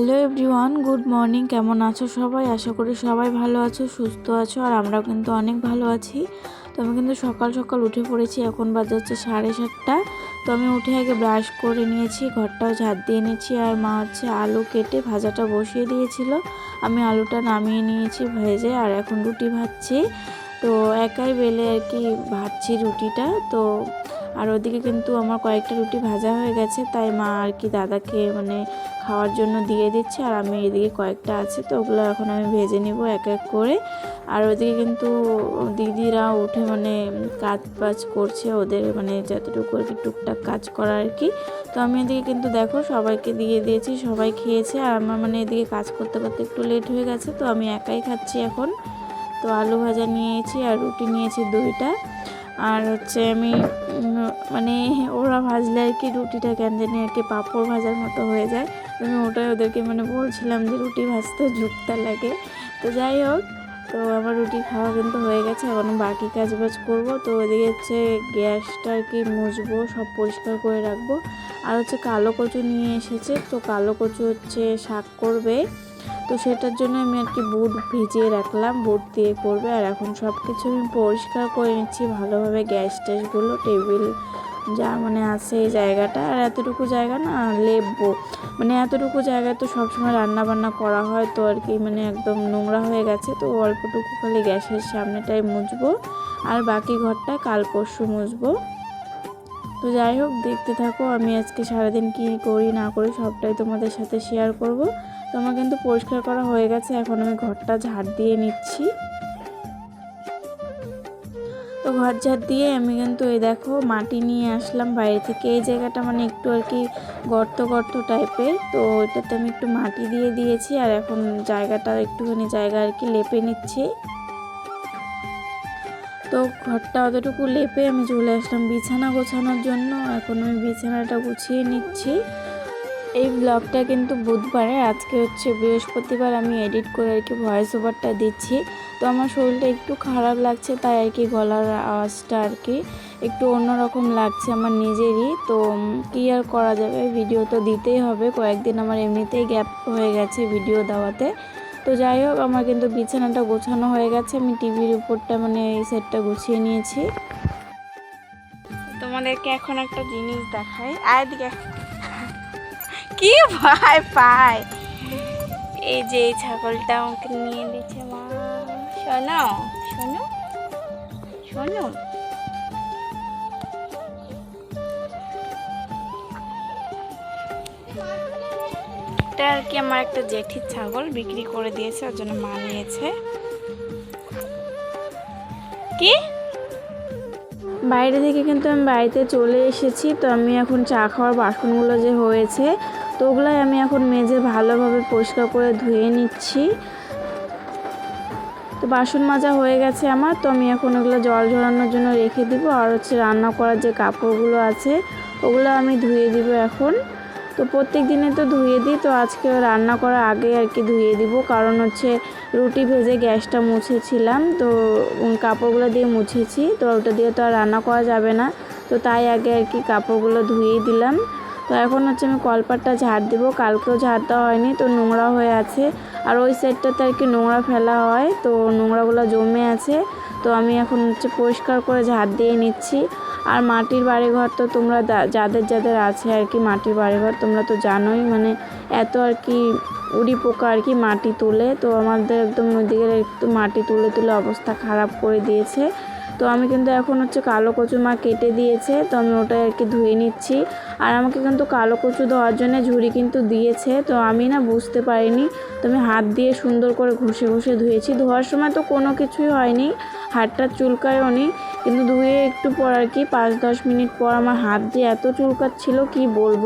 Hello everyone, good morning. কেমন আছো সবাই? আশা করি সবাই ভালো আছো, সুস্থ আছো, আর আমরাও কিন্তু অনেক ভালো আছি। তো আমি কিন্তু সকাল সকাল উঠে পড়েছি, এখন বাজে হচ্ছে সাড়ে সাতটা। তো আমি উঠে আগে ব্রাশ করে নিয়েছি, ঘরটাও ঝাড় দিয়ে নিয়েছি আর মা হচ্ছে আলু কেটে ভাজাটা বসিয়ে দিয়েছিল। আমি আলুটা নামিয়ে নিয়েছি ভেজে, আর এখন রুটি ভাজছি। তো একাই বেলে আর কি ভাজছি রুটিটা। তো আর ওদিকে কিন্তু আমার কয়েকটা রুটি ভাজা হয়ে গেছে, তাই মা আর কি দাদাকে মানে খাওয়ার জন্য দিয়ে দিচ্ছে, আর আমি এদিকে কয়েকটা আছে, তো ওগুলো এখন আমি ভেজে নিব এক এক করে। আর ওদিকে কিন্তু দিদিরা উঠে মানে কাজ বাজ করছে, ওদের মানে যতটুকু আর কি টুকটাক কাজ করা আর কি। তো আমি এদিকে কিন্তু দেখো সবাইকে দিয়ে দিয়েছি, সবাই খেয়েছে, আর আমার মানে এদিকে কাজ করতে করতে একটু লেট হয়ে গেছে, তো আমি একাই খাচ্ছি এখন। তো আলু ভাজা নিয়েছি আর রুটি নিয়েছি দুইটা। আর হচ্ছে আমি মানে ওরা ভাজলে আর কি রুটিটা কেন জানি আর কি পাঁপড় ভাজার মতো হয়ে যায়। আমি ওটাই ওদেরকে মানে বলছিলাম যে রুটি ভাজতে ঝুঁকতে লাগে। তো যাই হোক, তো আমার রুটি খাওয়া কিন্তু হয়ে গেছে। এখন বাকি কাজ বাজ করব। তো ওদিকে হচ্ছে গ্যাসটা আর কি মুছবো, সব পরিষ্কার করে রাখব। আর হচ্ছে কালো কচু নিয়ে এসেছে। তো কালো কচু হচ্ছে শাক করবে। তো সেটার জন্য আমি আর কি বুট ভিজিয়ে রাখলাম, বুট দিয়ে করবে আর এখন সব কিছু আমি পরিষ্কার করে নিচ্ছি ভালোভাবে গ্যাস ট্যাসগুলো, টেবিল যা মানে আছে এই জায়গাটা। আর এতটুকু জায়গা না লেপবো মানে এতটুকু জায়গায় তো সবসময় রান্না বান্না করা হয়, তো আর কি মানে একদম নোংরা হয়ে গেছে। তো অল্পটুকু খালি গ্যাসের সামনেটাই মুছবো। আর বাকি ঘরটা কাল পরশু মুছবো। তো যাই হোক, দেখতে থাকো আমি আজকে সারাদিন কী করি না করি সবটাই তোমাদের সাথে শেয়ার করব। তো আমার কিন্তু পরিষ্কার করা হয়ে গেছে। এখন আমি ঘরটা ঝাড় দিয়ে নিচ্ছি। তো ঘর ঝাড় দিয়ে আমি কিন্তু এই দেখো মাটি নিয়ে আসলাম। বাইরে থেকে এই জায়গাটা মানে একটু আর কি গর্ত গর্ত টাইপের। তো এটাতে আমি একটু মাটি দিয়ে দিয়েছি আর এখন জায়গাটা একটুখানি জায়গা আর কি লেপে নিচ্ছি। তো ঘরটা অতটুকু লেপে আমি চলে আসলাম বিছানা গোছানোর জন্য। এখন আমি বিছানাটা গুছিয়ে নিচ্ছি। এই ব্লগটা কিন্তু বুধবারে, আজকে হচ্ছে বৃহস্পতিবার আমি এডিট করে আর কি ভয়েস ওভারটা দিচ্ছি। তো আমার শরীরটা একটু খারাপ লাগছে, তাই আর কি গলার আওয়াজটা আর কি একটু অন্যরকম লাগছে আমার নিজেরই। তো কী আর করা যাবে? ভিডিও তো দিতেই হবে। কয়েকদিন আমার এমনিতেই গ্যাপ হয়ে গেছে ভিডিও দেওয়াতে। তো যাই হোক, আমার কিন্তু বিছানাটা গোছানো হয়ে গেছে। আমি টিভির উপরটা মানে এই সেটটা গুছিয়ে নিয়েছি। তোমাদেরকে এখন একটা জিনিস দেখাই। আয় দিকে কি? ভয় পায় এই যে এই ছাগলটা আমাকে নিয়ে দিচ্ছে মা। শোনো শোনো শোনো। এটা আর কি আমার একটা জেঠির ছাগল বিক্রি করে দিয়েছে, ওর জন্য মা নিয়েছে। কি? বাইরে থেকে কিন্তু আমি বাড়িতে চলে এসেছি। তো আমি এখন চা খাওয়ার বাসনগুলো যে হয়েছে, তো ওগুলাই আমি এখন মেজে ভালোভাবে পরিষ্কার করে ধুয়ে নিচ্ছি। তো বাসন মাজা হয়ে গেছে আমার, তো আমি এখন ওগুলো জল ঝরানোর জন্য রেখে দিব। আর হচ্ছে রান্না করার যে কাপড়গুলো আছে, ওগুলো আমি ধুয়ে দিব এখন। তো প্রত্যেক দিনে তো ধুয়ে দিই, তো আজকে রান্না করার আগে আর কি ধুয়ে দিব। কারণ হচ্ছে রুটি ভেজে গ্যাসটা মুছেছিলাম, তো কাপড়গুলো দিয়ে মুছেছি, তো ওটা দিয়ে তো আর রান্না করা যাবে না। তো তাই আগে আর কি কাপড়গুলো ধুয়ে দিলাম। তো এখন হচ্ছে আমি কলপাটটা ঝাড় দেবো, কালকেও ঝাড় দেওয়া হয়নি, তো নোংরা হয়ে আছে। আর ওই সাইডটাতে আর কি নোংরা ফেলা হয়, তো নোংরাগুলো জমে আছে। তো আমি এখন হচ্ছে পরিষ্কার করে ঝাড় দিয়ে নিচ্ছি। আর মাটির বাড়িঘর তো তোমরা যাদের যাদের আছে আর কি মাটির বাড়িঘর, তোমরা তো জানোই মানে এত আর কি উড়ি পোকা আর কি মাটি তুলে, তো আমাদের একদম নদীকে একটু মাটি তুলে তুলে অবস্থা খারাপ করে দিয়েছে। তো আমি কিন্তু এখন হচ্ছে কালো কচু মা কেটে দিয়েছে, তো আমি ওটাই আর কি ধুয়ে নিচ্ছি। আর আমাকে কিন্তু কালো কচু ধোয়ার জন্য ঝুড়ি কিন্তু দিয়েছে, তো আমি না বুঝতে পারিনি। তো আমি হাত দিয়ে সুন্দর করে ঘষে ঘষে ধুয়েছি। ধোয়ার সময় তো কোনো কিছুই হয়নি, হাতটা চুলকায়ও নি, কিন্তু ধুয়ে একটু পর আর কি পাঁচ দশ মিনিট পর আমার হাত দিয়ে এত চুলকাচ্ছিল, কি বলব?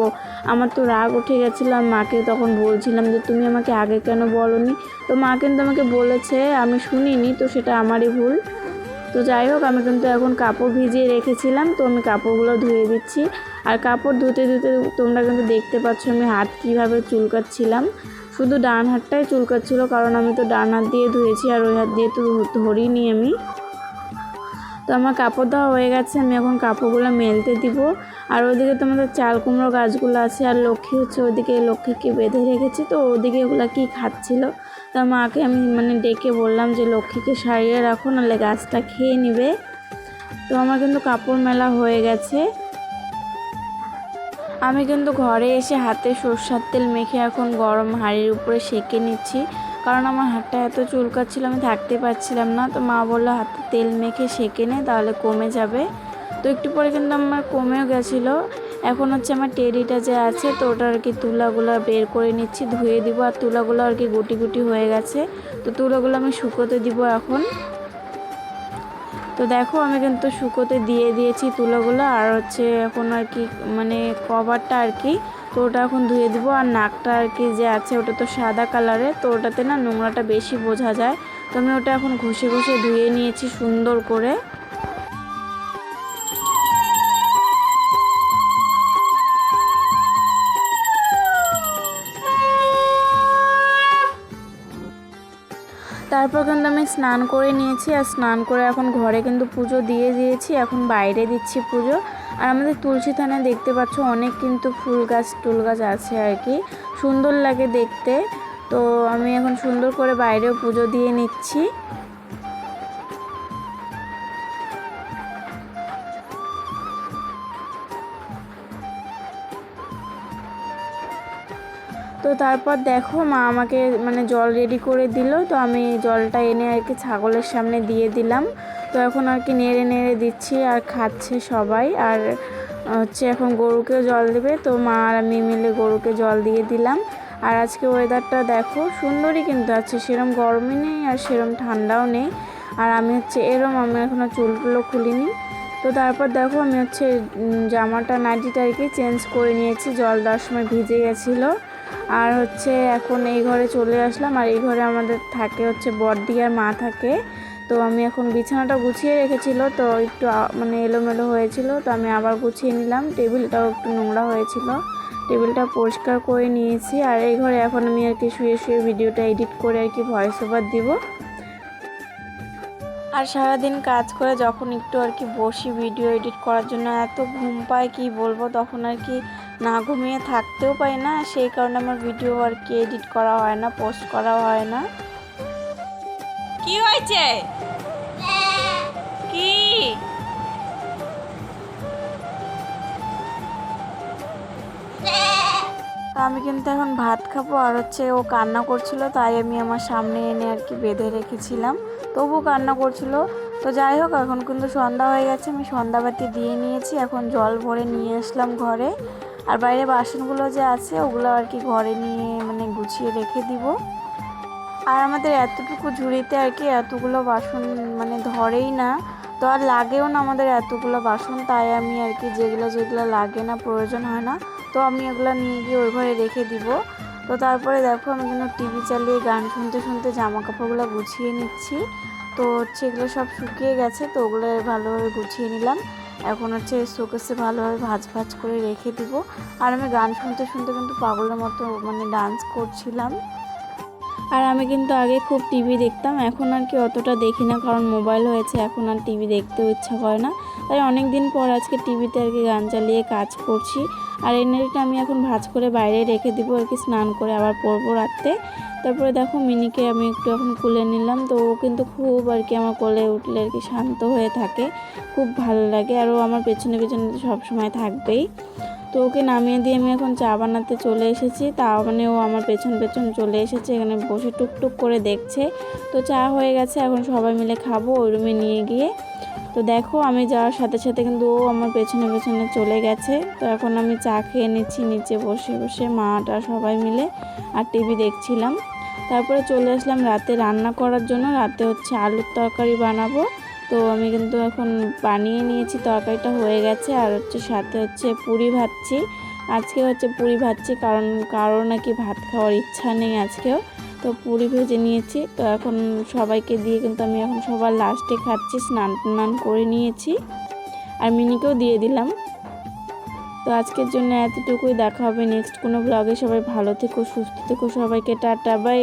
আমার তো রাগ উঠে গেছিল আমি মাকে তখন বলছিলাম যে, তুমি আমাকে আগে কেন বলনি? তো মা কিন্তু আমাকে বলেছে, আমি শুনিনি, তো সেটা আমারই ভুল। তো যাই হোক, আমি কিন্তু এখন কাপড় ভিজিয়ে রেখেছিলাম, তো আমি কাপড়গুলো ধুয়ে দিচ্ছি। আর কাপড় ধুতে ধুতে তোমরা কিন্তু দেখতে পাচ্ছ আমি হাত কীভাবে চুলকাচ্ছিলাম। শুধু ডান হাতটাই চুলকাচ্ছিল, কারণ আমি তো ডান হাত দিয়ে ধুয়েছি আর ওই হাত দিয়ে তো ধরিনি আমি। তো আমার কাপড় দেওয়া হয়ে গেছে, আমি এখন কাপড়গুলো মেলতে দিব। আর ওদিকে তোমাদের চাল কুমড়ো গাছগুলো আছে, আর লক্ষ্মী হচ্ছে ওদিকে লক্ষ্মীকে বেঁধে রেখেছি, তো ওদিকে ওগুলো কী খাচ্ছিল? তা মাকে আমি মানে ডেকে বললাম যে, লক্ষ্মীকে সারিয়ে রাখো, নাহলে গাছটা খেয়ে নিবে। তো আমার কিন্তু কাপড় মেলা হয়ে গেছে। আমি কিন্তু ঘরে এসে হাতে সর্ষার তেল মেখে এখন গরম হাঁড়ির উপরে সেঁকে নিচ্ছি। কারণ আমার হাতটা এত চুলকাচ্ছিল, আমি থাকতে পারছিলাম না। তো মা বলল, হাতে তেল মেখে সেঁকে নে, তাহলে কমে যাবে। তো একটু পরে কিন্তু আমার কমেও গেছিল। এখন হচ্ছে আমার টেরিটা যে আছে, তো ওটা আর কি তুলাগুলো বের করে নিচ্ছি, ধুয়ে দিব। আর তুলাগুলো আর কি গুটি গুটি হয়ে গেছে, তো তুলাগুলো আমি শুকোতে দিব এখন। তো দেখো, আমি কিন্তু শুকোতে দিয়ে দিয়েছি তুলোগুলো, আর হচ্ছে এখন আর কি মানে কভারটা আর কি, তো ওটা এখন ধুয়ে দিব। আর নাকটা আর কি যে আছে, ওটা তো সাদা কালারের, তো ওটাতে না নোংরাটা বেশি বোঝা যায়। তো আমি ওটা এখন ঘষে ঘষে ধুয়ে নিয়েছি সুন্দর করে। তারপর কিন্তু আমি স্নান করে নিয়েছি আর স্নান করে এখন ঘরে কিন্তু পুজো দিয়ে দিয়েছি, এখন বাইরে দিচ্ছি পুজো। আর আমাদের তুলসী থানে দেখতে পাচ্ছ অনেক কিন্তু ফুল গাছ টুল গাছ আছে আর কি। সুন্দর লাগে দেখতে। তো আমি এখন সুন্দর করে বাইরেও পুজো দিয়ে নিচ্ছি। তো তারপর দেখো মা আমাকে মানে জল রেডি করে দিল। তো আমি জলটা এনে আর কি ছাগলের সামনে দিয়ে দিলাম। তো এখন আর কি নেড়ে নেড়ে দিচ্ছি আর খাচ্ছে সবাই। আর হচ্ছে এখন গরুকেও জল দেবে। তো মা আর আমি মিলে গরুকে জল দিয়ে দিলাম। আর আজকে ওয়েদারটা দেখো সুন্দরই কিন্তু আছে। সেরম গরমই নেই আর সেরম ঠান্ডাও নেই। আর আমি হচ্ছে এরম, আমি এখনও চুলগুলো খুলিনি। তো তারপর দেখো আমি হচ্ছে জামাটা নাইটিটা আর কি চেঞ্জ করে নিয়েছি। জল দেওয়ার সময় ভিজে গেছিল। আর হচ্ছে এখন এই ঘরে চলে আসলাম, আর এই ঘরে আমাদের থাকে হচ্ছে বড়দি আর মা থাকে। তো আমি এখন বিছানাটা গুছিয়ে রেখেছিল, তো একটু মানে এলোমেলো হয়েছিল, তো আমি আবার গুছিয়ে নিলাম। টেবিলটাও একটু নোংরা হয়েছিল, টেবিলটা পরিষ্কার করে নিয়েছি, আর এই ঘরে এখন আমি আর কি শুয়ে শুয়ে ভিডিওটা এডিট করে আর কি ভয়েস ওভার দিব। আর সারাদিন কাজ করে যখন একটু আর কি বসি ভিডিও এডিট করার জন্য, এত ঘুম পায়, কি বলব? তখন আর কি না ঘুমিয়ে থাকতেও পাই না, সেই কারণে আমার ভিডিও আর কি এডিট করা হয় না পোস্ট করা হয় না। কি হয়েছে? কি? আমি কিন্তু এখন ভাত খাব, আর হচ্ছে ও কান্না করছিল, তাই আমি আমার সামনে এনে আর কি বেঁধে রেখেছিলাম। তবু কান্না করছিল। তো যাই হোক, এখন কিন্তু সন্ধ্যা হয়ে গেছে, আমি সন্ধ্যাবাতি দিয়ে নিয়েছি, এখন জল ভরে নিয়ে আসলাম ঘরে। আর বাইরে বাসনগুলো যে আছে, ওগুলো আর কি ঘরে নিয়ে মানে গুছিয়ে রেখে দিব। আর আমাদের এতটুকু ঝুড়িতে আর কি এতগুলো বাসন মানে ধরেই না, তো আর লাগেও না আমাদের এতগুলো বাসন, তাই আমি আর কি যেগুলো যেগুলো লাগে না, প্রয়োজন হয় না, তো আমি এগুলো নিয়ে গিয়ে ওই ঘরে রেখে দিব। তো তারপরে দেখো আমি কিন্তু টিভি চালিয়ে গান শুনতে শুনতে জামা কাপড়গুলো গুছিয়ে নিচ্ছি। তো এগুলো সব শুকিয়ে গেছে, তো ওগুলো ভালোভাবে গুছিয়ে নিলাম। এখন হচ্ছে শোকেসে ভালোভাবে ভাজ ভাজ করে রেখে দিব। আর আমি গান শুনতে শুনতে কিন্তু পাগলের মতো মানে ডান্স করছিলাম। আর আমি কিন্তু আগে খুব টিভি দেখতাম, এখন আর কি অতটা দেখি না কারণ মোবাইল হয়েছে, এখন আর টিভি দেখতেও ইচ্ছা করে না। তাই অনেক দিন পর আজকে টিভিতে আর কি গান চালিয়ে কাজ করছি। আর এই আমি এখন ভাজ করে বাইরে রেখে দিব, আর কি স্নান করে আবার পরবো রাত্রে। তারপরে দেখো মিনিকে আমি একটু এখন কুলে নিলাম, তো ও কিন্তু খুব আর কি আমার কোলে উঠলে আর কি শান্ত হয়ে থাকে, খুব ভালো লাগে, আর ও আমার পেছনে পেছনে সবসময় থাকবেই। তো ওকে নামিয়ে দিয়ে আমি এখন চা বানাতে চলে এসেছি, তা মানে ও আমার পেছন পেছন চলে এসেছে, এখানে বসে টুকটুক করে দেখছে। তো চা হয়ে গেছে, এখন সবাই মিলে খাব ওই রুমে নিয়ে গিয়ে। তো দেখো আমি যাওয়ার সাথে সাথে কিন্তু ও আমার পেছনে পেছনে চলে গেছে, তো এখন আমি চা খেয়ে নিচ্ছি, নিচে বসে বসে মাটা সবাই মিলে আর টিভি দেখছিলাম। তারপরে চলে আসলাম রাতে রান্না করার জন্য। রাতে হচ্ছে আলুর তরকারি বানাবো। তো আমি কিন্তু এখন বানিয়ে নিয়েছি, তরকারিটা হয়ে গেছে। আর হচ্ছে সাথে হচ্ছে পুরি ভাজছি। আজকে হচ্ছে পুরি ভাজছি কারণ কারও নাকি ভাত খাওয়ার ইচ্ছা নেই আজকেও। তো পুরি ভেজে নিয়েছি। তো এখন সবাইকে দিয়ে কিন্তু আমি এখন সবার লাস্টে খাচ্ছি স্নান টান করে নিয়েছি। আর মিনিকেও দিয়ে দিলাম। তো আজকের জন্য এতটুকুই, দেখা হবে নেক্সট কোনো ব্লগে সবাই ভালো থেকো, সুস্থ থেকো সবাইকে। Tata bye